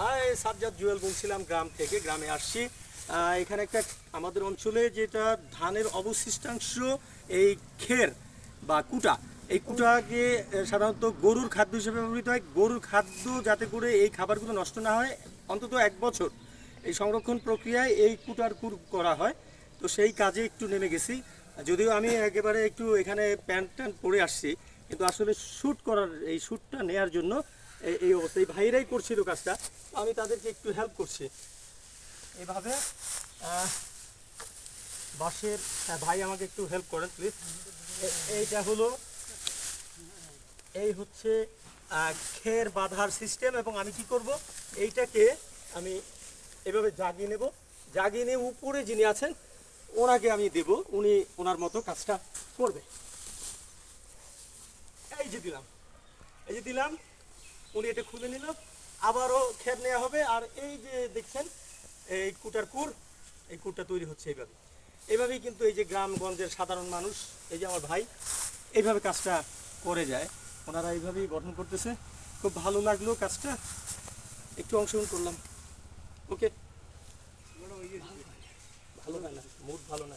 High Sajjad Jewel বলছিলাম, গ্রাম থেকে গ্রামে আসছি। এখানে একটা আমাদের অঞ্চলে যেটা ধানের অবশিষ্টাংশ, এই খের বা কুটা, এই কুটাকে সাধারণত গরুর খাদ্য হিসেবে ব্যবহৃত হয়। গরুর খাদ্য যাতে করে এই খাবারগুলো নষ্ট না হয়, অন্তত এক বছর এই সংরক্ষণ প্রক্রিয়ায় এই কুটার কুর করা হয়। তো সেই কাজে একটু নেমে গেছি। যদিও আমি একেবারে একটু এখানে প্যান্ট ট্যান্ট পরে আসছি, কিন্তু আসলে শ্যুট করার, এই শ্যুটটা নেয়ার জন্য এই- অবস্থা এই ভাইরাই করছিল কাজটা। আমি তাদেরকে একটু হেল্প করছি। এইভাবে বাঁশের ভাই আমাকে একটু হেল্প করেন প্লিজ এইটা হলো, এই হচ্ছে খের বাঁধার সিস্টেম এবং আমি কি করব? এইটাকে আমি এভাবে জাগিয়ে নেব। জাগিয়ে নিয়ে উপরে যিনি আছেন, ওনাকে আমি দেব। উনি ওনার মতো কাজটা করবে। এই যে দিলাম। এই যে দিলাম উনি এটা খুলে নিল, আবারও খের নেওয়া হবে। আর এই যে দেখছেন, এই কুটার কুর, এই কুরটা তৈরি হচ্ছে এইভাবে। এইভাবেই কিন্তু এই যে গ্রামগঞ্জের সাধারণ মানুষ, এই যে আমার ভাই, এইভাবে কাজটা করে যায়। ওনারা এইভাবেই গঠন করতেছে। খুব ভালো লাগল কাজটা। একটু অংশগ্রহণ করলাম। ওকে? ভালো না মুড ভালো না